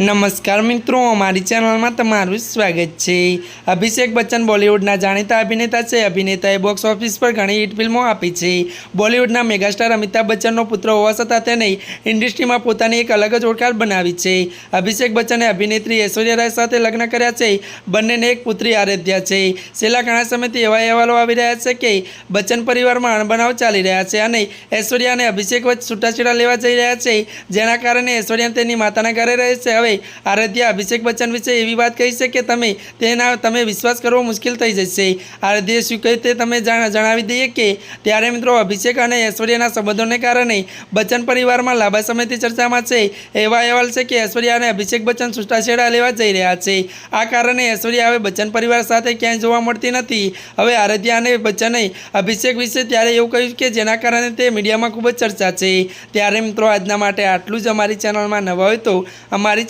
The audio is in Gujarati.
નમસ્કાર મિત્રો, અમારી ચેનલમાં તમારું સ્વાગત છે. અભિષેક બચ્ચન બોલિવૂડના જાણીતા અભિનેતા છે. અભિનેતાએ બોક્સ ઓફિસ પર ઘણી હિટ ફિલ્મો આપી છે. બોલિવૂડના મેગાસ્ટાર અમિતાભ બચ્ચનનો પુત્ર હોવા છતાં તેને ઇન્ડસ્ટ્રીમાં પોતાની એક અલગ જ ઓળખાણ બનાવી છે. અભિષેક બચ્ચને અભિનેત્રી ઐશ્વર્યા રાય સાથે લગ્ન કર્યા છે. બંનેને એક પુત્રી આરાધ્યા છે. છેલ્લા ઘણા સમયથી એવા અહેવાલો આવી રહ્યા છે કે બચ્ચન પરિવારમાં અણબનાવ ચાલી રહ્યા છે અને ઐશ્વર્યા અને અભિષેક વચ્ચે છૂટાછેડા લેવા જઈ રહ્યા છે. જેના કારણે ઐશ્વર્યા તેની માતાના ઘરે રહે છે. હવે આરાધ્યા, અભિષેક બચ્ચન વિશે એવી વાત કહી છે કે તમે તેના તમે વિશ્વાસ કરવો મુશ્કેલ થઈ જશે. આરાધ્યાએ શું કહ્યું તે તમે જણાવી દઈએ કે ત્યારે મિત્રો અભિષેક અને ઐશ્વર્યાના સંબંધોને કારણે બચ્ચન પરિવારમાં લાંબા સમયથી ચર્ચામાં છે. એવા અહેવાલ છે કે ઐશ્વર્યા અને અભિષેક બચ્ચન છૂટાછેડા લેવા જઈ રહ્યા છે. આ કારણે ઐશ્વર્યા હવે બચ્ચન પરિવાર સાથે ક્યાંય જોવા મળતી નથી. હવે આરાધ્યા અને બચ્ચને અભિષેક વિશે ત્યારે એવું કહ્યું કે જેના કારણે તે મીડિયામાં ખૂબ જ ચર્ચા છે. ત્યારે મિત્રો આજના માટે આટલું જ. અમારી ચેનલમાં નવા હોય તો અમારી